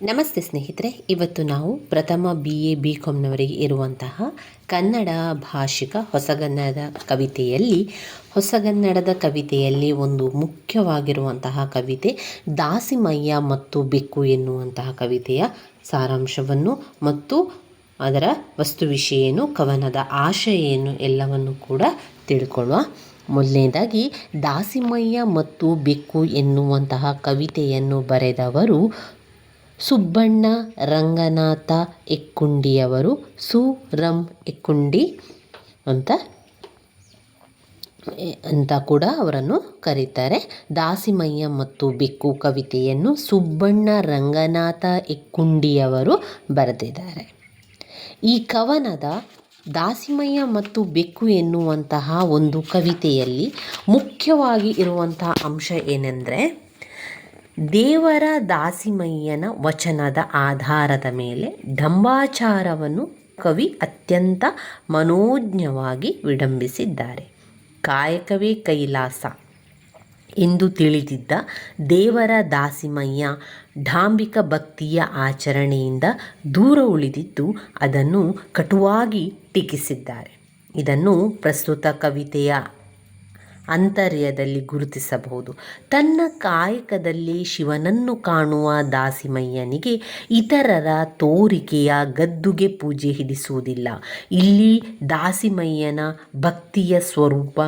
ನಮಸ್ತೆ ಸ್ನೇಹಿತರೆ, ಇವತ್ತು ನಾವು ಪ್ರಥಮ ಬಿ ಎ ಬಿ ಕಾಮ್ನವರಿಗೆ ಇರುವಂತಹ ಕನ್ನಡ ಭಾಷಿಕ ಹೊಸಗನ್ನಡದ ಕವಿತೆಯಲ್ಲಿ ಹೊಸಗನ್ನಡದ ಕವಿತೆಯಲ್ಲಿ ಒಂದು ಮುಖ್ಯವಾಗಿರುವಂತಹ ಕವಿತೆ ದಾಸಿಮಯ್ಯ ಮತ್ತು ಬೆಕ್ಕು ಎನ್ನುವಂತಹ ಕವಿತೆಯ ಸಾರಾಂಶವನ್ನು ಮತ್ತು ಅದರ ವಸ್ತು ವಿಷಯ ಏನು ಕವನದ ಆಶಯ ಏನು ಎಲ್ಲವನ್ನು ಕೂಡ ತಿಳ್ಕೊಳ್ಳುವ. ಮೊದಲನೇದಾಗಿ, ದಾಸಿಮಯ್ಯ ಮತ್ತು ಬೆಕ್ಕು ಎನ್ನುವಂತಹ ಕವಿತೆಯನ್ನು ಬರೆದವರು ಸುಬ್ಬಣ್ಣ ರಂಗನಾಥ ಎಕ್ಕುಂಡಿಯವರು, ಸು. ರಂ. ಎಕ್ಕುಂಡಿ ಅಂತ ಅಂತ ಕೂಡ ಅವರನ್ನು ಕರೀತಾರೆ. ದಾಸಿಮಯ್ಯ ಮತ್ತು ಬೆಕ್ಕು ಕವಿತೆಯನ್ನು ಸುಬ್ಬಣ್ಣ ರಂಗನಾಥ ಎಕ್ಕುಂಡಿಯವರು ಬರೆದಿದ್ದಾರೆ. ಈ ಕವನದ ದಾಸಿಮಯ್ಯ ಮತ್ತು ಬೆಕ್ಕು ಎನ್ನುವಂತಹ ಒಂದು ಕವಿತೆಯಲ್ಲಿ ಮುಖ್ಯವಾಗಿ ಇರುವಂತಹ ಅಂಶ ಏನೆಂದರೆ ದೇವರ ದಾಸಿಮಯ್ಯನ ವಚನದ ಆಧಾರದ ಮೇಲೆ ಢಂಬಾಚಾರವನ್ನು ಕವಿ ಅತ್ಯಂತ ಮನೋಜ್ಞವಾಗಿ ವಿಡಂಬಿಸಿದ್ದಾರೆ. ಕಾಯಕವೇ ಕೈಲಾಸ. ಎಂದು ತಿಳಿದಿದ್ದ ದೇವರ ದಾಸಿಮಯ್ಯ ಢಾಂಬಿಕ ಭಕ್ತಿಯ ಆಚರಣೆಯಿಂದ ದೂರ ಉಳಿದಿದ್ದು ಅದನ್ನು ಕಟುವಾಗಿ ಟೀಕಿಸಿದ್ದಾರೆ. ಇದನ್ನು ಪ್ರಸ್ತುತ ಕವಿತೆಯ ಅಂತರ್ಯದಲ್ಲಿ ಗುರುತಿಸಬಹುದು. ತನ್ನ ಕಾಯಕದಲ್ಲಿ ಶಿವನನ್ನು ಕಾಣುವ ದಾಸಿಮಯ್ಯನಿಗೆ ಇತರರ ತೋರಿಕೆಯ ಗದ್ದುಗೆ ಪೂಜೆ ಹಿಡಿಸುವುದಿಲ್ಲ. ಇಲ್ಲಿ ದಾಸಿಮಯ್ಯನ ಭಕ್ತಿಯ ಸ್ವರೂಪ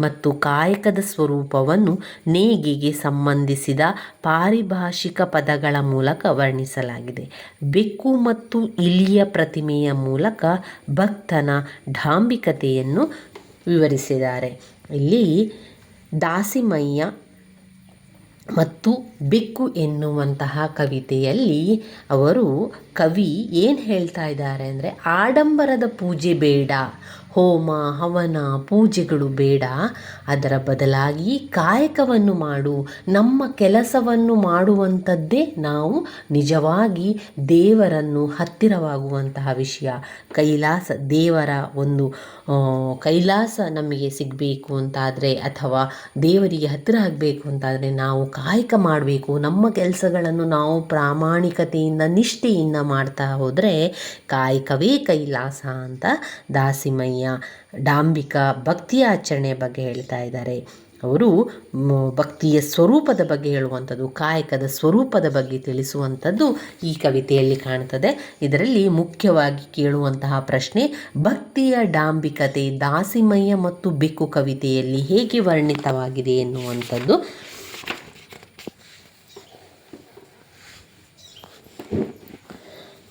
ಮತ್ತು ಕಾಯಕದ ಸ್ವರೂಪವನ್ನು ನೇಗಿಗೆ ಸಂಬಂಧಿಸಿದ ಪಾರಿಭಾಷಿಕ ಪದಗಳ ಮೂಲಕ ವರ್ಣಿಸಲಾಗಿದೆ. ಬೆಕ್ಕು ಮತ್ತು ಇಲಿಯ ಪ್ರತಿಮೆಯ ಮೂಲಕ ಭಕ್ತನ ಢಾಂಬಿಕತೆಯನ್ನು ವಿವರಿಸಿದ್ದಾರೆ. ಇಲ್ಲಿ ದಾಸಿಮಯ್ಯ ಮತ್ತು ಬಿಕ್ಕು ಎನ್ನುವಂತಹ ಕವಿತೆಯಲ್ಲಿ ಅವರು ಕವಿ ಏನು ಹೇಳ್ತಾ ಇದ್ದಾರೆ ಅಂದರೆ ಆಡಂಬರದ ಪೂಜೆ ಬೇಡ, ಹೋಮ, ಹವನ, ಪೂಜೆಗಳು ಬೇಡ, ಅದರ ಬದಲಾಗಿ ಕಾಯಕವನ್ನು ಮಾಡು, ನಮ್ಮ ಕೆಲಸವನ್ನು ಮಾಡುವಂಥದ್ದೇ ನಾವು ನಿಜವಾಗಿ ದೇವರನ್ನು ಹತ್ತಿರವಾಗುವಂತಹ ವಿಷಯ. ಕೈಲಾಸ ದೇವರ ಒಂದು ಕೈಲಾಸ ನಮಗೆ ಸಿಗಬೇಕು ಅಂತಾದರೆ ಅಥವಾ ದೇವರಿಗೆ ಹತ್ತಿರ ಆಗಬೇಕು ಅಂತಾದರೆ ನಾವು ಕಾಯಕ ಮಾಡಬೇಕು. ನಮ್ಮ ಕೆಲಸಗಳನ್ನು ನಾವು ಪ್ರಾಮಾಣಿಕತೆಯಿಂದ, ನಿಷ್ಠೆಯಿಂದ ಮಾಡ್ತಾ ಹೋದರೆ ಕಾಯಕವೇ ಕೈಲಾಸ ಅಂತ ದಾಸಿಮಯ್ಯ ಡಾಂಬಿಕ ಭಕ್ತಿ ಆಚರಣೆಯ ಬಗ್ಗೆ ಹೇಳ್ತಾ ಇದ್ದಾರೆ. ಅವರು ಭಕ್ತಿಯ ಸ್ವರೂಪದ ಬಗ್ಗೆ ಹೇಳುವಂಥದ್ದು, ಕಾಯಕದ ಸ್ವರೂಪದ ಬಗ್ಗೆ ತಿಳಿಸುವಂಥದ್ದು ಈ ಕವಿತೆಯಲ್ಲಿ ಕಾಣ್ತದೆ. ಇದರಲ್ಲಿ ಮುಖ್ಯವಾಗಿ ಕೇಳುವಂತಹ ಪ್ರಶ್ನೆ, ಭಕ್ತಿಯ ಡಾಂಬಿಕತೆ ದಾಸಿಮಯ್ಯ ಮತ್ತು ಬೆಕ್ಕು ಕವಿತೆಯಲ್ಲಿ ಹೇಗೆ ವರ್ಣಿತವಾಗಿದೆ ಎನ್ನುವಂಥದ್ದು.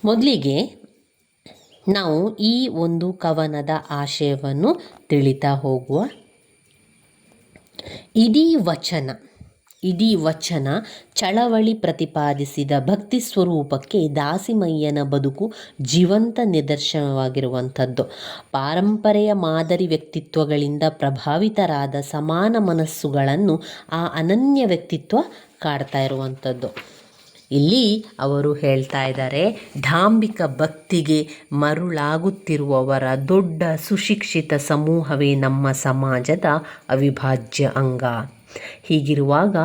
ಮೊದಲಿಗೆ ನಾವು ಈ ಒಂದು ಕವನದ ಆಶಯವನ್ನು ತಿಳಿತಾ ಹೋಗುವ. ಇಡೀ ವಚನ ಇಡೀ ವಚನ ಚಳವಳಿ ಪ್ರತಿಪಾದಿಸಿದ ಭಕ್ತಿ ಸ್ವರೂಪಕ್ಕೆ ದಾಸಿಮಯ್ಯನ ಬದುಕು ಜೀವಂತ ನಿದರ್ಶನವಾಗಿರುವಂಥದ್ದು. ಪಾರಂಪರೆಯ ಮಾದರಿ ವ್ಯಕ್ತಿತ್ವಗಳಿಂದ ಪ್ರಭಾವಿತರಾದ ಸಮಾನ ಮನಸ್ಸುಗಳನ್ನು ಆ ಅನನ್ಯ ವ್ಯಕ್ತಿತ್ವ ಕಾಡ್ತಾ ಇರುವಂಥದ್ದು. ಇಲ್ಲಿ ಅವರು ಹೇಳ್ತಾ ಇದ್ದಾರೆ ಢಾಂಬಿಕ ಭಕ್ತಿಗೆ ಮರುಳಾಗುತ್ತಿರುವವರ ದೊಡ್ಡ ಸುಶಿಕ್ಷಿತ ಸಮೂಹವೇ ನಮ್ಮ ಸಮಾಜದ ಅವಿಭಾಜ್ಯ ಅಂಗ. ಹೀಗಿರುವಾಗ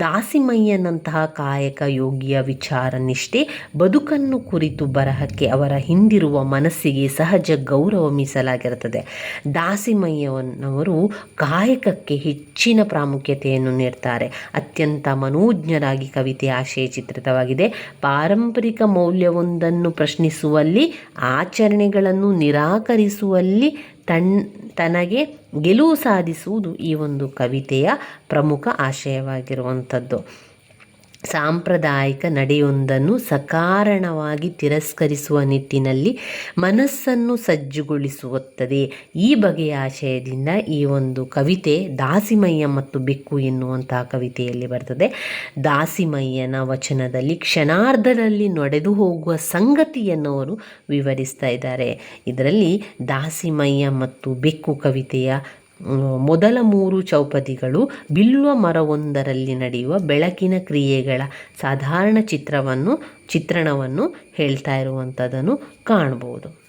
ದಾಸಿಮಯ್ಯನಂತಹ ಕಾಯಕ ಯೋಗಿಯ ವಿಚಾರ ನಿಷ್ಠೆ ಬದುಕನ್ನು ಕುರಿತು ಬರಹಕ್ಕೆ ಅವರ ಹಿಂದಿರುವ ಮನಸ್ಸಿಗೆ ಸಹಜ ಗೌರವ ಮೀಸಲಾಗಿರುತ್ತದೆ. ದಾಸಿಮಯ್ಯನವರು ಕಾಯಕಕ್ಕೆ ಹೆಚ್ಚಿನ ಪ್ರಾಮುಖ್ಯತೆಯನ್ನು ನೀಡ್ತಾರೆ. ಅತ್ಯಂತ ಮನೋಜ್ಞರಾಗಿ ಕವಿತೆ ಆಶಯ ಚಿತ್ರಿತವಾಗಿದೆ. ಪಾರಂಪರಿಕ ಮೌಲ್ಯವೊಂದನ್ನು ಪ್ರಶ್ನಿಸುವಲ್ಲಿ, ಆಚರಣೆಗಳನ್ನು ನಿರಾಕರಿಸುವಲ್ಲಿ ತನ್ ತನಗೆ ಗೆಲುವು ಸಾಧಿಸುವುದು ಈ ಒಂದು ಕವಿತೆಯ ಪ್ರಮುಖ ಆಶಯವಾಗಿರುವಂಥದ್ದು. ಸಾಂಪ್ರದಾಯಿಕ ನಡೆಯೊಂದನ್ನು ಸಕಾರಣವಾಗಿ ತಿರಸ್ಕರಿಸುವ ನಿಟ್ಟಿನಲ್ಲಿ ಮನಸ್ಸನ್ನು ಸಜ್ಜುಗೊಳಿಸುತ್ತದೆ ಈ ಬಗೆಯ ಆಶಯದಿಂದ ಈ ಒಂದು ಕವಿತೆ ದಾಸಿಮಯ್ಯ ಮತ್ತು ಬೆಕ್ಕು ಎನ್ನುವಂತಹ ಕವಿತೆಯಲ್ಲಿ ಬರ್ತದೆ. ದಾಸಿಮಯ್ಯನ ವಚನದಲ್ಲಿ ಕ್ಷಣಾರ್ಧದಲ್ಲಿ ನಡೆದು ಹೋಗುವ ಸಂಗತಿಯನ್ನು ಅವರು ವಿವರಿಸ್ತಾ ಇದ್ದಾರೆ. ಇದರಲ್ಲಿ ದಾಸಿಮಯ್ಯ ಮತ್ತು ಬೆಕ್ಕು ಕವಿತೆಯ ಮೊದಲ ಮೂರು ಚೌಪದಿಗಳು ಬಿಲ್ಲುವ ಮರವೊಂದರಲ್ಲಿ ನಡೆಯುವ ಬೆಳಕಿನ ಕ್ರಿಯೆಗಳ ಸಾಧಾರಣ ಚಿತ್ರವನ್ನು, ಚಿತ್ರಣವನ್ನು ಹೇಳ್ತಾ ಇರುವಂಥದ್ದನ್ನು ಕಾಣ್ಬೋದು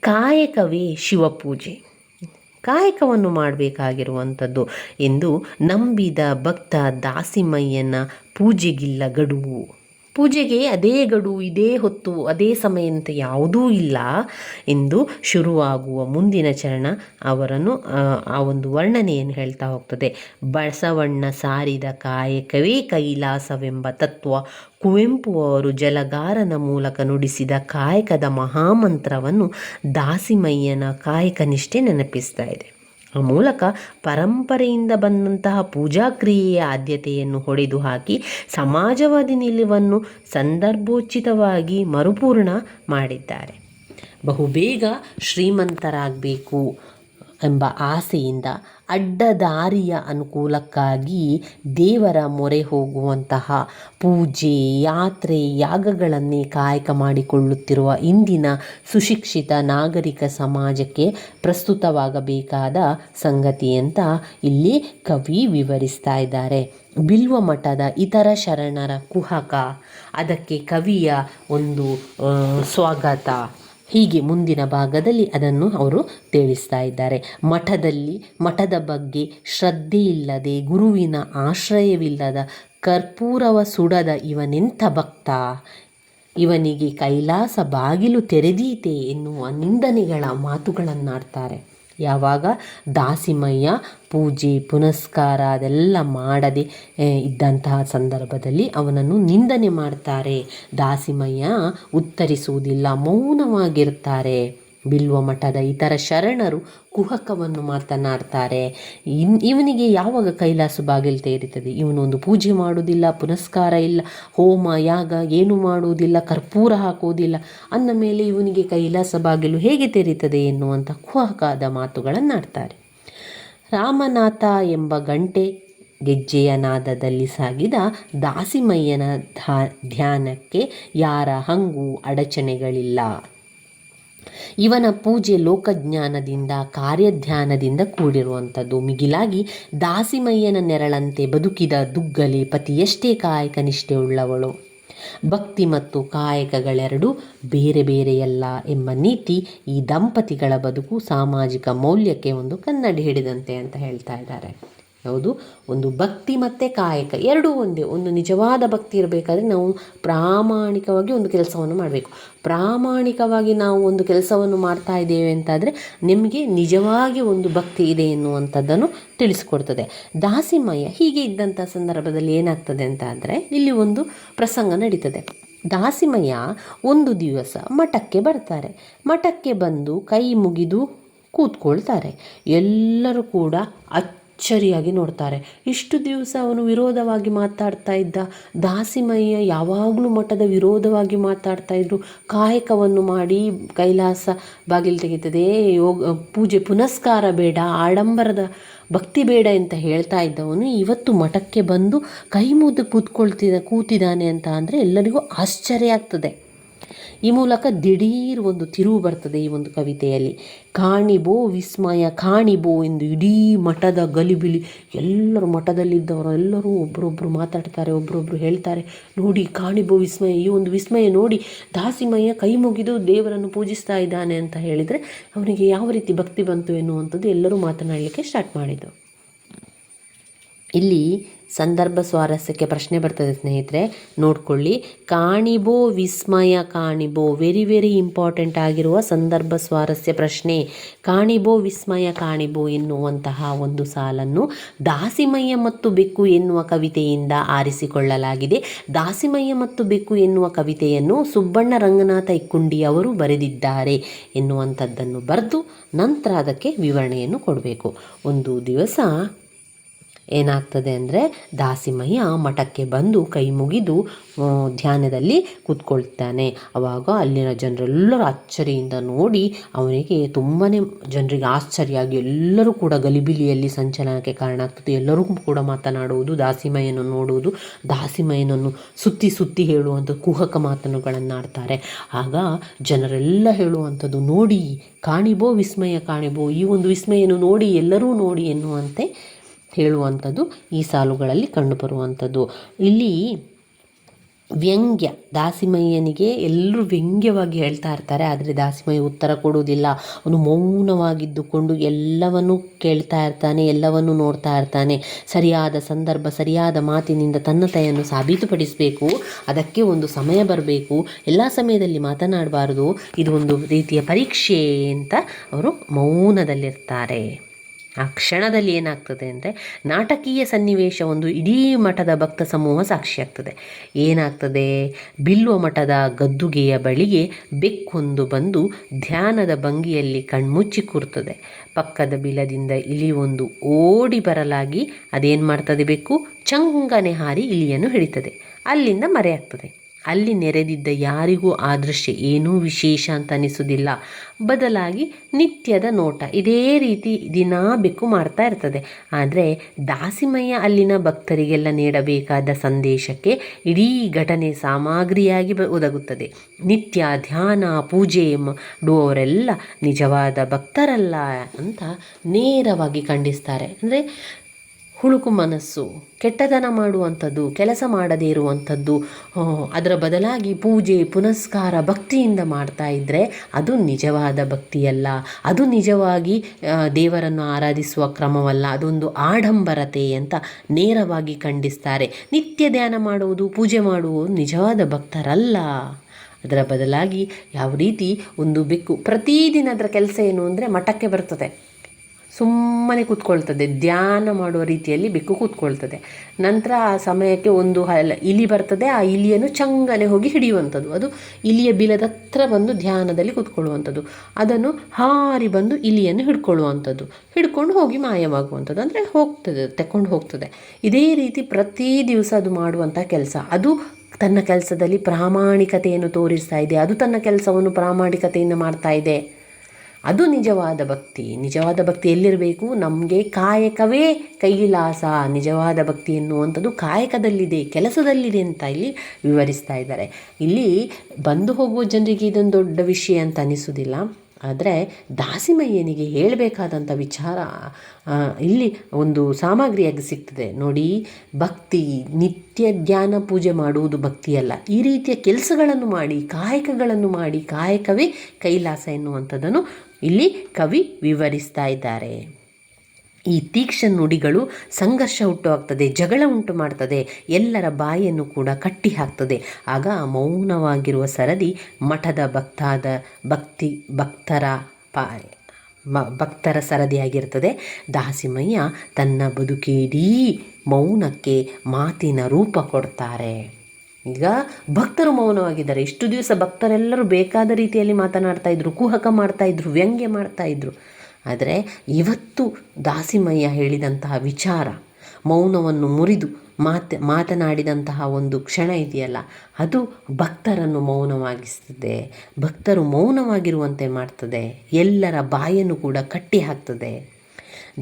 ಕಾಯಕವೇ ಶಿವಪೂಜೆ. ಕಾಯಕವನ್ನು ಮಾಡಬೇಕಾಗಿರುವಂಥದ್ದು ಎಂದು ನಂಬಿದ ಭಕ್ತ ದಾಸಿಮಯ್ಯನ ಪೂಜೆಗಿಲ್ಲ ಗಡುವು. ಪೂಜೆಗೆ ಅದೇ ಗಡು ಇದೇ ಹೊತ್ತು ಅದೇ ಸಮಯ ಅಂತ ಯಾವುದೂ ಇಲ್ಲ ಎಂದು ಶುರುವಾಗುವ ಮುಂದಿನ ಚರಣ ಅವರನ್ನು ಆ, ಒಂದು ವರ್ಣನೆಯನ್ನು ಹೇಳ್ತಾ ಹೋಗ್ತದೆ. ಬಸವಣ್ಣ ಸಾರಿದ ಕಾಯಕವೇ ಕೈಲಾಸವೆಂಬ ತತ್ವ ಕುವೆಂಪು ಅವರು ಜಲಗಾರನ ಮೂಲಕ ನುಡಿಸಿದ ಕಾಯಕದ ಮಹಾಮಂತ್ರವನ್ನು ದಾಸಿಮಯ್ಯನ ಕಾಯಕನಿಷ್ಠೆ ನೆನಪಿಸ್ತಾ ಇದೆ. ಮೂಲಕ ಪರಂಪರೆಯಿಂದ ಬಂದಂತಹ ಪೂಜಾ ಕ್ರಿಯೆಯ ಆದ್ಯತೆಯನ್ನು ಹೊಡೆದು ಹಾಕಿ ಸಮಾಜವಾದಿ ನಿಲುವನ್ನು ಸಂದರ್ಭೋಚಿತವಾಗಿ ಮರುಪೂರ್ಣ ಮಾಡಿದ್ದಾರೆ. ಬಹುಬೇಗ ಶ್ರೀಮಂತರಾಗಬೇಕು ಎಂಬ ಆಸೆಯಿಂದ ಅಡ್ಡದಾರಿಯ ಅನುಕೂಲಕ್ಕಾಗಿ ದೇವರ ಮೊರೆ ಹೋಗುವಂತಹ ಪೂಜೆ, ಯಾತ್ರೆ, ಯಾಗಗಳನ್ನೇ ಕಾಯಕ ಮಾಡಿಕೊಳ್ಳುತ್ತಿರುವ ಇಂದಿನ ಸುಶಿಕ್ಷಿತ ನಾಗರಿಕ ಸಮಾಜಕ್ಕೆ ಪ್ರಸ್ತುತವಾಗಬೇಕಾದ ಸಂಗತಿ ಅಂತ ಇಲ್ಲಿ ಕವಿ ವಿವರಿಸ್ತಾ ಇದ್ದಾರೆ. ಬಿಲ್ವ ಮಠದ ಇತರ ಶರಣರ ಕುಹಕ. ಅದಕ್ಕೆ ಕವಿಯ ಒಂದು ಸ್ವಾಗತ. ಹೀಗೆ ಮುಂದಿನ ಭಾಗದಲ್ಲಿ ಅದನ್ನು ಅವರು ತಿಳಿಸ್ತಾ ಇದ್ದಾರೆ. ಮಠದಲ್ಲಿ, ಮಠದ ಬಗ್ಗೆ ಶ್ರದ್ಧೆಯಿಲ್ಲದೆ, ಗುರುವಿನ ಆಶ್ರಯವಿಲ್ಲದ ಕರ್ಪೂರವ ಸುಡದ ಇವನೆಂಥ ಭಕ್ತ? ಇವನಿಗೆ ಕೈಲಾಸ ಬಾಗಿಲು ತೆರೆದೀತೆ ಎನ್ನುವ ನಿಂದನೆಗಳ ಮಾತುಗಳನ್ನಾಡ್ತಾರೆ. ಯಾವಾಗ ದಾಸಿಮಯ್ಯ ಪೂಜೆ, ಪುನಸ್ಕಾರ ಅದೆಲ್ಲ ಮಾಡದೆ ಇದ್ದಂತಹ ಸಂದರ್ಭದಲ್ಲಿ ಅವನನ್ನು ನಿಂದನೆ ಮಾಡ್ತಾರೆ. ದಾಸಿಮಯ್ಯ ಉತ್ತರಿಸುವುದಿಲ್ಲ ಮೌನವಾಗಿರ್ತಾರೆ ಬಿಲ್ವ ಮಠದ ಇತರ ಶರಣರು ಕುಹಕವನ್ನು ಮಾತನಾಡ್ತಾರೆ. ಇನ್, ಇವನಿಗೆ ಯಾವಾಗ ಕೈಲಾಸ ಬಾಗಿಲು ತೇರಿತದೆ ಇವನೊಂದು ಪೂಜೆ ಮಾಡುವುದಿಲ್ಲ, ಪುನಸ್ಕಾರ ಇಲ್ಲ, ಹೋಮ, ಯಾಗ ಏನು ಮಾಡುವುದಿಲ್ಲ, ಕರ್ಪೂರ ಹಾಕುವುದಿಲ್ಲ. ಅಂದ ಮೇಲೆ ಇವನಿಗೆ ಕೈಲಾಸ ಬಾಗಿಲು ಹೇಗೆ ತೆರೀತದೆ ಎನ್ನುವಂಥ ಕುಹಕಾದ ಮಾತುಗಳನ್ನಾಡ್ತಾರೆ. ರಾಮನಾಥ ಎಂಬ ಗಂಟೆ ಗೆಜ್ಜೆಯ ನಾದದಲ್ಲಿ ಸಾಗಿದ ದಾಸಿಮಯ್ಯನ ಧಾ ಧ್ಯಾನಕ್ಕೆ ಯಾರ ಹಂಗು ಅಡಚಣೆಗಳಿಲ್ಲ. ಇವನ ಪೂಜೆ ಲೋಕಜ್ಞಾನದಿಂದ, ಕಾರ್ಯಧ್ಯಾನದಿಂದ ಕೂಡಿರುವಂಥದ್ದು. ಮಿಗಿಲಾಗಿ ದಾಸಿಮಯ್ಯನ ನೆರಳಂತೆ ಬದುಕಿದ ದುಗ್ಗಲೆ ಪತಿಯಷ್ಟೇ ಕಾಯಕ ನಿಷ್ಠೆ ಉಳ್ಳವಳು ಭಕ್ತಿ ಮತ್ತು ಕಾಯಕಗಳೆರಡೂ ಬೇರೆ ಬೇರೆಯಲ್ಲ ಎಂಬ ನೀತಿ ಈ ದಂಪತಿಗಳ ಬದುಕು ಸಾಮಾಜಿಕ ಮೌಲ್ಯಕ್ಕೆ ಒಂದು ಕನ್ನಡಿ ಹಿಡಿದಂತೆ ಅಂತ ಹೇಳ್ತಾ ಇದ್ದಾರೆ. ಯಾವುದು ಒಂದು ಭಕ್ತಿ ಮತ್ತು ಕಾಯಕ, ಎರಡೂ ಒಂದೇ. ಒಂದು ನಿಜವಾದ ಭಕ್ತಿ ಇರಬೇಕಾದ್ರೆ ನಾವು ಪ್ರಾಮಾಣಿಕವಾಗಿ ಒಂದು ಕೆಲಸವನ್ನು ಮಾಡಬೇಕು. ಪ್ರಾಮಾಣಿಕವಾಗಿ ನಾವು ಒಂದು ಕೆಲಸವನ್ನು ಮಾಡ್ತಾ ಇದ್ದೇವೆ ಅಂತಾದರೆ ನಿಮಗೆ ನಿಜವಾಗಿ ಒಂದು ಭಕ್ತಿ ಇದೆ ಎನ್ನುವಂಥದ್ದನ್ನು ತಿಳಿಸ್ಕೊಡ್ತದೆ. ದಾಸಿಮಯ್ಯ ಹೀಗೆ ಇದ್ದಂಥ ಸಂದರ್ಭದಲ್ಲಿ ಏನಾಗ್ತದೆ ಅಂತ ಅಂದರೆ ಇಲ್ಲಿ ಒಂದು ಪ್ರಸಂಗ ನಡೀತದೆ. ದಾಸಿಮಯ್ಯ ಒಂದು ದಿವಸ ಮಠಕ್ಕೆ ಬರ್ತಾರೆ. ಮಠಕ್ಕೆ ಬಂದು ಕೈ ಮುಗಿದು ಕೂತ್ಕೊಳ್ತಾರೆ. ಎಲ್ಲರೂ ಕೂಡ ಅಚ್ಚರಿಯಾಗಿ ನೋಡ್ತಾರೆ. ಇಷ್ಟು ದಿವಸ ಅವನು ವಿರೋಧವಾಗಿ ಮಾತಾಡ್ತಾ ಇದ್ದ ದಾಸಿಮಯ್ಯ ಯಾವಾಗಲೂ ಮಠದ ವಿರೋಧವಾಗಿ ಮಾತಾಡ್ತಾ ಇದ್ರು. ಕಾಯಕವನ್ನು ಮಾಡಿ ಕೈಲಾಸ ಬಾಗಿಲು ತೆಗಿತದೆ. ಯೋಗ, ಪೂಜೆ ಪುನಸ್ಕಾರ ಬೇಡ, ಆಡಂಬರದ ಭಕ್ತಿ ಬೇಡ ಅಂತ ಹೇಳ್ತಾ ಇದ್ದವನು. ಇವತ್ತು ಮಠಕ್ಕೆ ಬಂದು ಕೈ ಮುದ್ದು ಕೂತ್ಕೊಳ್ತಿದ್ದ ಕೂತಿದ್ದಾನೆ ಅಂತ ಅಂದರೆ ಎಲ್ಲರಿಗೂ ಆಶ್ಚರ್ಯ ಆಗ್ತದೆ. ಈ ಮೂಲಕ ದಿಢೀರ್ ಒಂದು ತಿರುವು ಬರ್ತದೆ ಈ ಒಂದು ಕವಿತೆಯಲ್ಲಿ. ಕಾಣಿಬೋ ವಿಸ್ಮಯ, ಕಾಣಿಬೋ ಎಂದು ಇಡೀ ಮಠದ ಗಲಿಬಿಲಿ. ಎಲ್ಲರೂ ಮಠದಲ್ಲಿದ್ದವರು ಎಲ್ಲರೂ ಒಬ್ಬರೊಬ್ಬರು ಮಾತಾಡ್ತಾರೆ ಒಬ್ಬರೊಬ್ಬರು ಹೇಳ್ತಾರೆ, ನೋಡಿ, ಕಾಣಿಬೋ ವಿಸ್ಮಯ, ಈ ಒಂದು ವಿಸ್ಮಯ ನೋಡಿ, ದಾಸಿಮಯ್ಯ ಕೈ ಮುಗಿದು ದೇವರನ್ನು ಪೂಜಿಸ್ತಾ ಇದ್ದಾನೆ ಅಂತ ಹೇಳಿದರೆ ಅವನಿಗೆ ಯಾವ ರೀತಿ ಭಕ್ತಿ ಬಂತು ಎನ್ನುವಂಥದ್ದು ಎಲ್ಲರೂ ಮಾತನಾಡಲಿಕ್ಕೆ ಸ್ಟಾರ್ಟ್ ಮಾಡಿದ್ದು. ಇಲ್ಲಿ ಸಂದರ್ಭ ಸ್ವಾರಸ್ಯಕ್ಕೆ ಪ್ರಶ್ನೆ ಬರ್ತದೆ ಸ್ನೇಹಿತರೆ, ನೋಡ್ಕೊಳ್ಳಿ. ಕಾಣಿಬೋ ವಿಸ್ಮಯ, ಕಾಣಿಬೋ ವೆರಿ ವೆರಿ ಇಂಪಾರ್ಟೆಂಟ್ ಆಗಿರುವ ಸಂದರ್ಭ ಸ್ವಾರಸ್ಯ ಪ್ರಶ್ನೆ. ಕಾಣಿಬೋ ವಿಸ್ಮಯ, ಕಾಣಿಬೋ ಎನ್ನುವಂತಹ ಒಂದು ಸಾಲನ್ನು ದಾಸಿಮಯ್ಯ ಮತ್ತು ಬೆಕ್ಕು ಎನ್ನುವ ಕವಿತೆಯಿಂದ ಆರಿಸಿಕೊಳ್ಳಲಾಗಿದೆ. ದಾಸಿಮಯ್ಯ ಮತ್ತು ಬೆಕ್ಕು ಎನ್ನುವ ಕವಿತೆಯನ್ನು ಸುಬ್ಬಣ್ಣ ರಂಗನಾಥ ಇಕ್ಕುಂಡಿ ಅವರು ಬರೆದಿದ್ದಾರೆ ಎನ್ನುವಂಥದ್ದನ್ನು ಬರೆದು ನಂತರ ಅದಕ್ಕೆ ವಿವರಣೆಯನ್ನು ಕೊಡಬೇಕು. ಒಂದು ದಿವಸ ಏನಾಗ್ತದೆ ಅಂದರೆ ದಾಸಿಮಯ್ಯ ಮಠಕ್ಕೆ ಬಂದು ಕೈ ಮುಗಿದು ಧ್ಯಾನದಲ್ಲಿ ಕೂತ್ಕೊಳ್ತಾನೆ. ಆವಾಗ ಅಲ್ಲಿನ ಜನರೆಲ್ಲರೂ ಅಚ್ಚರಿಯಿಂದ ನೋಡಿ ಅವನಿಗೆ ತುಂಬಾ ಜನರಿಗೆ ಆಶ್ಚರ್ಯ ಆಗಿ ಎಲ್ಲರೂ ಕೂಡ ಗಲಿಬಿಲಿಯಲ್ಲಿ ಸಂಚಲನಕ್ಕೆ ಕಾರಣ ಆಗ್ತದೆ. ಎಲ್ಲರೂ ಕೂಡ ಮಾತನಾಡುವುದು ದಾಸಿಮಯ್ಯನ ನೋಡುವುದು, ದಾಸಿಮಯ್ಯನನ್ನು ಸುತ್ತಿ ಸುತ್ತಿ ಹೇಳುವಂಥ ಕುಹಕ ಮಾತುಗಳನ್ನಾಡ್ತಾರೆ. ಆಗ ಜನರೆಲ್ಲ ಹೇಳುವಂಥದ್ದು, ನೋಡಿ, ಕಾಣಿಬೋ ವಿಸ್ಮಯ, ಕಾಣಿಬೋ ಈ ಒಂದು ವಿಸ್ಮಯನು ನೋಡಿ ಎಲ್ಲರೂ ನೋಡಿ ಎನ್ನುವಂತೆ ಹೇಳುವಂಥದ್ದು ಈ ಸಾಲುಗಳಲ್ಲಿ ಕಂಡುಬರುವಂಥದ್ದು. ಇಲ್ಲಿ ವ್ಯಂಗ್ಯ, ದಾಸಿಮಯ್ಯನಿಗೆ ಎಲ್ಲರೂ ವ್ಯಂಗ್ಯವಾಗಿ ಹೇಳ್ತಾ ಇರ್ತಾರೆ, ಆದರೆ ದಾಸಿಮಯ್ಯ ಉತ್ತರ ಕೊಡುವುದಿಲ್ಲ. ಅವನು ಮೌನವಾಗಿದ್ದುಕೊಂಡು ಎಲ್ಲವನ್ನು ಕೇಳ್ತಾ ಇರ್ತಾನೆ, ಎಲ್ಲವನ್ನೂ ನೋಡ್ತಾ ಇರ್ತಾನೆ. ಸರಿಯಾದ ಸಂದರ್ಭ, ಸರಿಯಾದ ಮಾತಿನಿಂದ ತನ್ನ ತನ್ನತೆಯನ್ನು ಸಾಬೀತುಪಡಿಸಬೇಕು, ಅದಕ್ಕೆ ಒಂದು ಸಮಯ ಬರಬೇಕು, ಎಲ್ಲ ಸಮಯದಲ್ಲಿ ಮಾತನಾಡಬಾರದು, ಇದು ಒಂದು ರೀತಿಯ ಪರೀಕ್ಷೆ ಅಂತ ಅವರು ಮೌನದಲ್ಲಿರ್ತಾರೆ. ಆ ಕ್ಷಣದಲ್ಲಿ ಏನಾಗ್ತದೆ ಅಂದರೆ ನಾಟಕೀಯ ಸನ್ನಿವೇಶ ಒಂದು ಇಡೀ ಮಠದ ಭಕ್ತ ಸಮೂಹ ಸಾಕ್ಷಿಯಾಗ್ತದೆ ಏನಾಗ್ತದೆ? ಬಿಲ್ವ ಮಠದ ಗದ್ದುಗೆಯ ಬಳಿಗೆ ಬೆಕ್ಕೊಂದು ಬಂದು ಧ್ಯಾನದ ಭಂಗಿಯಲ್ಲಿ ಕಣ್ಮುಚ್ಚಿ ಕೂರ್ತದೆ. ಪಕ್ಕದ ಬಿಲದಿಂದ ಇಲಿ ಒಂದು ಓಡಿ ಬರಲಾಗಿ ಅದೇನು ಮಾಡ್ತದೆ ಬೆಕ್ಕು? ಚಂಗನೆ ಹಾರಿ ಇಲಿಯನ್ನು ಹಿಡಿತದೆ. ಅಲ್ಲಿಂದ ಮರೆಯಾಗ್ತದೆ. ಅಲ್ಲಿ ನೆರೆದಿದ್ದ ಯಾರಿಗೂ ಆ ದೃಶ್ಯ ಏನೂ ವಿಶೇಷ ಅಂತ ಅನಿಸೋದಿಲ್ಲ ಬದಲಾಗಿ ನಿತ್ಯದ ನೋಟ. ಇದೇ ರೀತಿ ದಿನಾ ಬೆಕ್ಕು ಮಾಡ್ತಾ ಇರ್ತದೆ. ಆದರೆ ದಾಸಿಮಯ್ಯ ಅಲ್ಲಿನ ಭಕ್ತರಿಗೆಲ್ಲ ನೀಡಬೇಕಾದ ಸಂದೇಶಕ್ಕೆ ಇಡೀ ಘಟನೆ ಸಾಮಗ್ರಿಯಾಗಿ ಒದಗುತ್ತದೆ. ನಿತ್ಯ ಧ್ಯಾನ, ಪೂಜೆ ಮಾಡುವವರೆಲ್ಲ ನಿಜವಾದ ಭಕ್ತರಲ್ಲ ಅಂತ ನೇರವಾಗಿ ಖಂಡಿಸ್ತಾರೆ. ಅಂದರೆ ಹುಳುಕು ಮನಸ್ಸು ಕೆಟ್ಟತನ ಮಾಡುವಂಥದ್ದು, ಕೆಲಸ ಮಾಡದೇ ಇರುವಂಥದ್ದು ಅದರ ಬದಲಾಗಿ ಪೂಜೆ, ಪುನಸ್ಕಾರ ಭಕ್ತಿಯಿಂದ ಮಾಡ್ತಾ ಇದ್ದರೆ ಅದು ನಿಜವಾದ ಭಕ್ತಿಯಲ್ಲ. ಅದು ನಿಜವಾಗಿ ದೇವರನ್ನು ಆರಾಧಿಸುವ ಕ್ರಮವಲ್ಲ. ಅದೊಂದು ಆಡಂಬರತೆ ಅಂತ ನೇರವಾಗಿ ಖಂಡಿಸ್ತಾರೆ. ನಿತ್ಯ ಧ್ಯಾನ ಮಾಡುವುದು, ಪೂಜೆ ಮಾಡುವುದು ನಿಜವಾದ ಭಕ್ತರಲ್ಲ. ಅದರ ಬದಲಾಗಿ ಯಾವ ರೀತಿ ಒಂದು ಬೆಕ್ಕು ಪ್ರತಿದಿನ ಅದರ ಕೆಲಸ ಏನು ಅಂದರೆ ಮಠಕ್ಕೆ ಬರ್ತದೆ. ಸುಮ್ಮನೆ ಕೂತ್ಕೊಳ್ತದೆ, ಧ್ಯಾನ ಮಾಡುವ ರೀತಿಯಲ್ಲಿ ಬೆಕ್ಕು ಕೂತ್ಕೊಳ್ತದೆ. ನಂತರ ಆ ಸಮಯಕ್ಕೆ ಒಂದು ಹಲ ಇಲಿ ಬರ್ತದೆ, ಆ ಇಲಿಯನ್ನು ಚಂಗನೆ ಹೋಗಿ ಹಿಡಿಯುವಂಥದ್ದು. ಅದು ಇಲಿಯ ಬಿಲದ ಹತ್ರ ಬಂದು ಧ್ಯಾನದಲ್ಲಿ ಕೂತ್ಕೊಳ್ಳುವಂಥದ್ದು. ಅದನ್ನು ಹಾರಿ ಬಂದು ಇಲಿಯನ್ನು ಹಿಡ್ಕೊಳ್ಳುವಂಥದ್ದು. ಹಿಡ್ಕೊಂಡು ಹೋಗಿ ಮಾಯವಾಗುವಂಥದ್ದು. ಅಂದರೆ ಹೋಗ್ತದೆ, ತಕ್ಕೊಂಡು ಹೋಗ್ತದೆ. ಇದೇ ರೀತಿ ಪ್ರತಿ ದಿವಸ ಅದು ಮಾಡುವಂಥ ಕೆಲಸ. ಅದು ತನ್ನ ಕೆಲಸದಲ್ಲಿ ಪ್ರಾಮಾಣಿಕತೆಯನ್ನು ತೋರಿಸ್ತಾ ಇದೆ. ಅದು ತನ್ನ ಕೆಲಸವನ್ನು ಪ್ರಾಮಾಣಿಕತೆಯಿಂದ ಮಾಡ್ತಾ ಇದೆ. ಅದು ನಿಜವಾದ ಭಕ್ತಿ. ನಿಜವಾದ ಭಕ್ತಿ ಎಲ್ಲಿರಬೇಕು? ನಮಗೆ ಕಾಯಕವೇ ಕೈಲಾಸ. ನಿಜವಾದ ಭಕ್ತಿ ಎನ್ನುವಂಥದ್ದು ಕಾಯಕದಲ್ಲಿದೆ, ಕೆಲಸದಲ್ಲಿದೆ ಅಂತ ಇಲ್ಲಿ ವಿವರಿಸ್ತಾ ಇದ್ದಾರೆ. ಇಲ್ಲಿ ಬಂದು ಹೋಗುವ ಜನರಿಗೆ ಇದೊಂದು ದೊಡ್ಡ ವಿಷಯ ಅಂತ ಅನಿಸೋದಿಲ್ಲ ಆದರೆ ದಾಸಿಮಯ್ಯನಿಗೆ ಹೇಳಬೇಕಾದಂಥ ವಿಚಾರ ಇಲ್ಲಿ ಒಂದು ಸಾಮಗ್ರಿಯಾಗಿ ಸಿಗ್ತದೆ. ನೋಡಿ, ಭಕ್ತಿ, ನಿತ್ಯ ಧ್ಯಾನ ಪೂಜೆ ಮಾಡುವುದು ಭಕ್ತಿಯಲ್ಲ. ಈ ರೀತಿಯ ಕೆಲಸಗಳನ್ನು ಮಾಡಿ, ಕಾಯಕಗಳನ್ನು ಮಾಡಿ, ಕಾಯಕವೇ ಕೈಲಾಸ ಎನ್ನುವಂಥದ್ದನ್ನು ಇಲ್ಲಿ ಕವಿ ವಿವರಿಸ್ತಾ ಇದ್ದಾರೆ. ಈ ತೀಕ್ಷ್ಣ ನುಡಿಗಳು ಸಂಘರ್ಷ ಹುಟ್ಟುಹಾಕ್ತದೆ, ಜಗಳ ಉಂಟು ಮಾಡ್ತದೆ, ಎಲ್ಲರ ಬಾಯನ್ನು ಕೂಡ ಕಟ್ಟಿ ಹಾಕ್ತದೆ. ಆಗ ಮೌನವಾಗಿರುವ ಸರದಿ ಮಠದ ಭಕ್ತಾದ ಭಕ್ತಿ ಭಕ್ತರ ಪಾ ಭಕ್ತರ ಸರದಿಯಾಗಿರ್ತದೆ ದಾಸಿಮಯ್ಯ ತನ್ನ ಬದುಕಿಡೀ ಮೌನಕ್ಕೆ ಮಾತಿನ ರೂಪ ಕೊಡ್ತಾರೆ. ಈಗ ಭಕ್ತರು ಮೌನವಾಗಿದ್ದಾರೆ. ಇಷ್ಟು ದಿವಸ ಭಕ್ತರೆಲ್ಲರೂ ಬೇಕಾದ ರೀತಿಯಲ್ಲಿ ಮಾತನಾಡ್ತಾ ಇದ್ರು, ಕುಹಕ ಮಾಡ್ತಾ ಇದ್ರು, ವ್ಯಂಗ್ಯ ಮಾಡ್ತಾ ಇದ್ರು. ಆದರೆ ಇವತ್ತು ದಾಸಿಮಯ್ಯ ಹೇಳಿದಂತಹ ವಿಚಾರ, ಮೌನವನ್ನು ಮುರಿದು ಮಾತು, ಮಾತನಾಡಿದಂತಹ ಒಂದು ಕ್ಷಣ ಇದೆಯಲ್ಲ, ಅದು ಭಕ್ತರನ್ನು ಮೌನವಾಗಿಸ್ತದೆ. ಭಕ್ತರು ಮೌನವಾಗಿರುವಂತೆ ಮಾಡ್ತದೆ. ಎಲ್ಲರ ಬಾಯನ್ನು ಕೂಡ ಕಟ್ಟಿ ಹಾಕ್ತದೆ.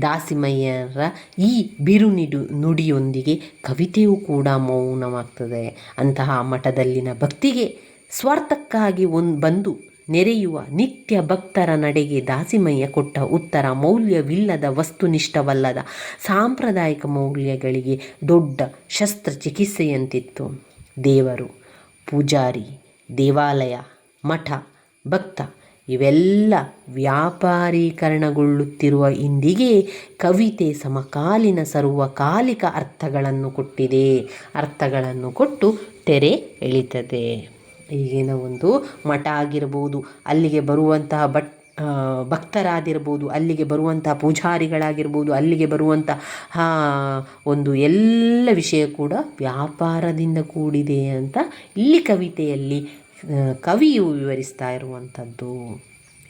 ದಾಸಿಮಯ್ಯರ ಈ ಬಿರುನಿಡು ನುಡಿಯೊಂದಿಗೆ ಕವಿತೆಯೂ ಕೂಡ ಮೌನವಾಗ್ತದೆ. ಅಂತಹ ಮಠದಲ್ಲಿನ ಭಕ್ತಿಗೆ ಸ್ವಾರ್ಥಕ್ಕಾಗಿ ಒಂದು ಬಂದು ನೆರೆಯುವ ನಿತ್ಯ ಭಕ್ತರ ನಡೆಗೆ ದಾಸಿಮಯ್ಯ ಕೊಟ್ಟ ಉತ್ತರ ಮೌಲ್ಯವಿಲ್ಲದ ವಸ್ತುನಿಷ್ಠವಲ್ಲದ ಸಾಂಪ್ರದಾಯಿಕ ಮೌಲ್ಯಗಳಿಗೆ ದೊಡ್ಡ ಶಸ್ತ್ರಚಿಕಿತ್ಸೆಯಂತಿತ್ತು. ದೇವರು, ಪೂಜಾರಿ, ದೇವಾಲಯ, ಮಠ, ಭಕ್ತ ಇವೆಲ್ಲ ವ್ಯಾಪಾರೀಕರಣಗೊಳ್ಳುತ್ತಿರುವ ಇಂದಿಗೆ ಕವಿತೆ ಸಮಕಾಲೀನ ಸರ್ವಕಾಲಿಕ ಅರ್ಥಗಳನ್ನು ಕೊಟ್ಟಿದೆ. ಅರ್ಥಗಳನ್ನು ಕೊಟ್ಟು ತೆರೆ ಎಳಿತದೆ. ಈಗಿನ ಒಂದು ಮಠ ಆಗಿರ್ಬೋದು, ಅಲ್ಲಿಗೆ ಬರುವಂತಹ ಭಟ್ ಭಕ್ತರಾಗಿರ್ಬೋದು ಅಲ್ಲಿಗೆ ಬರುವಂತಹ ಪೂಜಾರಿಗಳಾಗಿರ್ಬೋದು, ಅಲ್ಲಿಗೆ ಬರುವಂತಹ ಒಂದು ಎಲ್ಲ ವಿಷಯ ಕೂಡ ವ್ಯಾಪಾರದಿಂದ ಕೂಡಿದೆ ಅಂತ ಇಲ್ಲಿ ಕವಿತೆಯಲ್ಲಿ ಕವಿಯು ವಿವರಿಸ್ತಾ ಇರುವಂಥದ್ದು.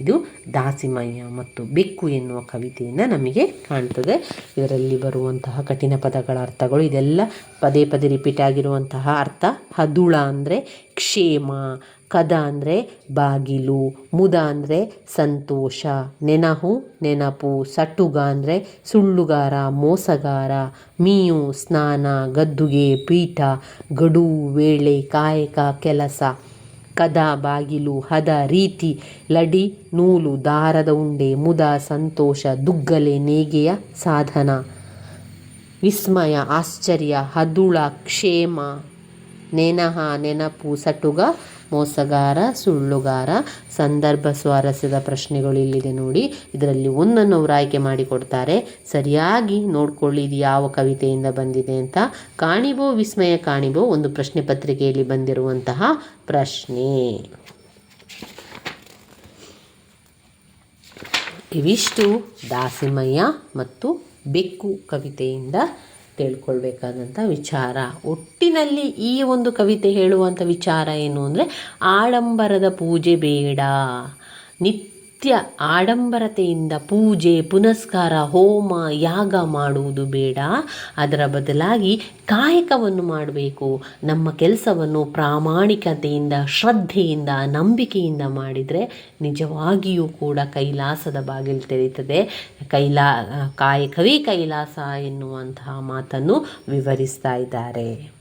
ಇದು ದಾಸಿಮಯ್ಯ ಮತ್ತು ಬೆಕ್ಕು ಎನ್ನುವ ಕವಿತೆಯಿಂದ ನಮಗೆ ಕಾಣ್ತದೆ. ಇದರಲ್ಲಿ ಬರುವಂತಹ ಕಠಿಣ ಪದಗಳ ಅರ್ಥಗಳು ಇದೆಲ್ಲ ಪದೇ ಪದೇ ರಿಪೀಟ್ ಆಗಿರುವಂತಹ ಅರ್ಥ. ಹದುಳ ಅಂದರೆ ಕ್ಷೇಮ, ಕದ ಅಂದರೆ ಬಾಗಿಲು, ಮುದ ಅಂದರೆ ಸಂತೋಷ, ನೆನಹು, ನೆನಪು ಸಟ್ಟುಗ ಅಂದರೆ ಸುಳ್ಳುಗಾರ, ಮೋಸಗಾರ, ಮೀಯು, ಸ್ನಾನ, ಗದ್ದುಗೆ, ಪೀಠ, ಗಡು, ವೇಳೆ, ಕಾಯಕ, ಕೆಲಸ. ಕದ ಬಾಗಿಲು ಹದ, ರೀತಿ, ಲಡಿ, ನೂಲು, ದಾರದ ಉಂಡೆ, ಮುದ, ಸಂತೋಷ, ದುಗ್ಗಲೆ, ನೇಗೆಯ ಸಾಧನ. ವಿಸ್ಮಯ, ಆಶ್ಚರ್ಯ, ಹದುಳ, ಕ್ಷೇಮ, ನೆನಹ, ನೆನಪು, ಸಟುಗ ಮೋಸಗಾರ, ಸುಳ್ಳುಗಾರ, ಸಂದರ್ಭ ಸ್ವಾರಸ್ಯದ ಪ್ರಶ್ನೆಗಳು ಇಲ್ಲಿದೆ ನೋಡಿ. ಇದರಲ್ಲಿ ಒಂದನ್ನು ಅವರು ಆಯ್ಕೆ ಮಾಡಿಕೊಡ್ತಾರೆ. ಸರಿಯಾಗಿ ನೋಡ್ಕೊಳ್ಳಿ, ಇದು ಯಾವ ಕವಿತೆಯಿಂದ ಬಂದಿದೆ ಅಂತ. ಕಾಣಿಬೋ, ವಿಸ್ಮಯ ಕಾಣಿಬೋ, ಒಂದು ಪ್ರಶ್ನೆ ಪತ್ರಿಕೆಯಲ್ಲಿ ಬಂದಿರುವಂತಹ ಪ್ರಶ್ನೆ. ಇವಿಷ್ಟು ದಾಸಿಮಯ್ಯ ಮತ್ತು ಬೆಕ್ಕು ಕವಿತೆಯಿಂದ ತಿಳ್ಕೊಳ್ಬೇಕಾದಂಥ ವಿಚಾರ. ಒಟ್ಟಿನಲ್ಲಿ ಈ ಒಂದು ಕವಿತೆ ಹೇಳುವಂಥ ವಿಚಾರ ಏನು ಅಂದರೆ ಆಡಂಬರದ ಪೂಜೆ ಬೇಡ. ನಿತ್ಯ ಆಡಂಬರತೆಯಿಂದ ಪೂಜೆ, ಪುನಸ್ಕಾರ, ಹೋಮ, ಯಾಗ ಮಾಡುವುದು ಬೇಡ. ಅದರ ಬದಲಾಗಿ ಕಾಯಕವನ್ನು ಮಾಡಬೇಕು. ನಮ್ಮ ಕೆಲಸವನ್ನು ಪ್ರಾಮಾಣಿಕತೆಯಿಂದ, ಶ್ರದ್ಧೆಯಿಂದ, ನಂಬಿಕೆಯಿಂದ ಮಾಡಿದರೆ ನಿಜವಾಗಿಯೂ ಕೂಡ ಕೈಲಾಸದ ಬಾಗಿಲು ತೆರೀತದೆ ಕೈಲಾ, ಕಾಯಕವೇ ಕೈಲಾಸ ಎನ್ನುವಂತಹ ಮಾತನ್ನು ವಿವರಿಸ್ತಾ ಇದ್ದಾರೆ.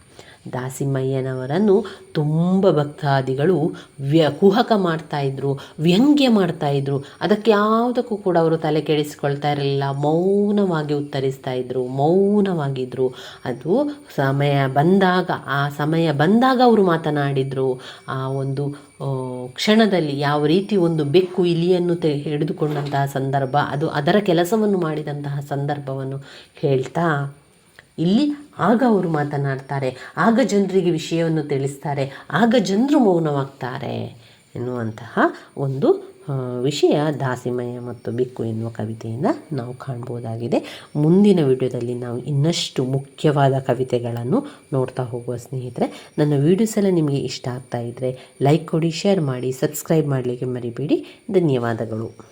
ದಾಸಿಮಯ್ಯನವರನ್ನು ತುಂಬ ಭಕ್ತಾದಿಗಳು ವ್ಯ ಕುಹಕ ಮಾಡ್ತಾಯಿದ್ರು ವ್ಯಂಗ್ಯ ಮಾಡ್ತಾಯಿದ್ರು ಅದಕ್ಕೆ ಯಾವುದಕ್ಕೂ ಕೂಡ ಅವರು ತಲೆ ಕೆಡಿಸ್ಕೊಳ್ತಾ ಇರಲಿಲ್ಲ. ಮೌನವಾಗಿ ಉತ್ತರಿಸ್ತಾ ಇದ್ದರು ಮೌನವಾಗಿದ್ದರು ಅದು ಸಮಯ ಬಂದಾಗ, ಆ ಸಮಯ ಬಂದಾಗ ಅವರು ಮಾತನಾಡಿದರು. ಆ ಒಂದು ಕ್ಷಣದಲ್ಲಿ ಯಾವ ರೀತಿ ಒಂದು ಬೆಕ್ಕು ಇಲಿಯನ್ನು ತೆ, ಹಿಡಿದುಕೊಂಡಂತಹ ಸಂದರ್ಭ, ಅದು ಅದರ ಕೆಲಸವನ್ನು ಮಾಡಿದಂತಹ ಸಂದರ್ಭವನ್ನು ಹೇಳ್ತಾ, ಇಲ್ಲಿ ಆಗ ಅವರು ಮಾತನಾಡ್ತಾರೆ, ಆಗ ಜನರಿಗೆ ವಿಷಯವನ್ನು ತಿಳಿಸ್ತಾರೆ, ಆಗ ಜನರು ಮೌನವಾಗ್ತಾರೆ ಎನ್ನುವಂತಹ ಒಂದು ವಿಷಯ ದಾಸಿಮಯ ಮತ್ತು ಬಿಕ್ಕು ಎನ್ನುವ ಕವಿತೆಯಿಂದ ನಾವು ಕಾಣ್ಬೋದಾಗಿದೆ. ಮುಂದಿನ ವಿಡಿಯೋದಲ್ಲಿ ನಾವು ಇನ್ನಷ್ಟು ಮುಖ್ಯವಾದ ಕವಿತೆಗಳನ್ನು ನೋಡ್ತಾ ಹೋಗುವ ಸ್ನೇಹಿತರೆ, ನನ್ನ ವಿಡಿಯೋಸ್ ಎಲ್ಲ ನಿಮಗೆ ಇಷ್ಟ ಆಗ್ತಾ ಇದ್ದರೆ ಲೈಕ್ ಕೊಡಿ ಶೇರ್ ಮಾಡಿ ಸಬ್ಸ್ಕ್ರೈಬ್ ಮಾಡಲಿಕ್ಕೆ ಮರಿಬೇಡಿ. ಧನ್ಯವಾದಗಳು.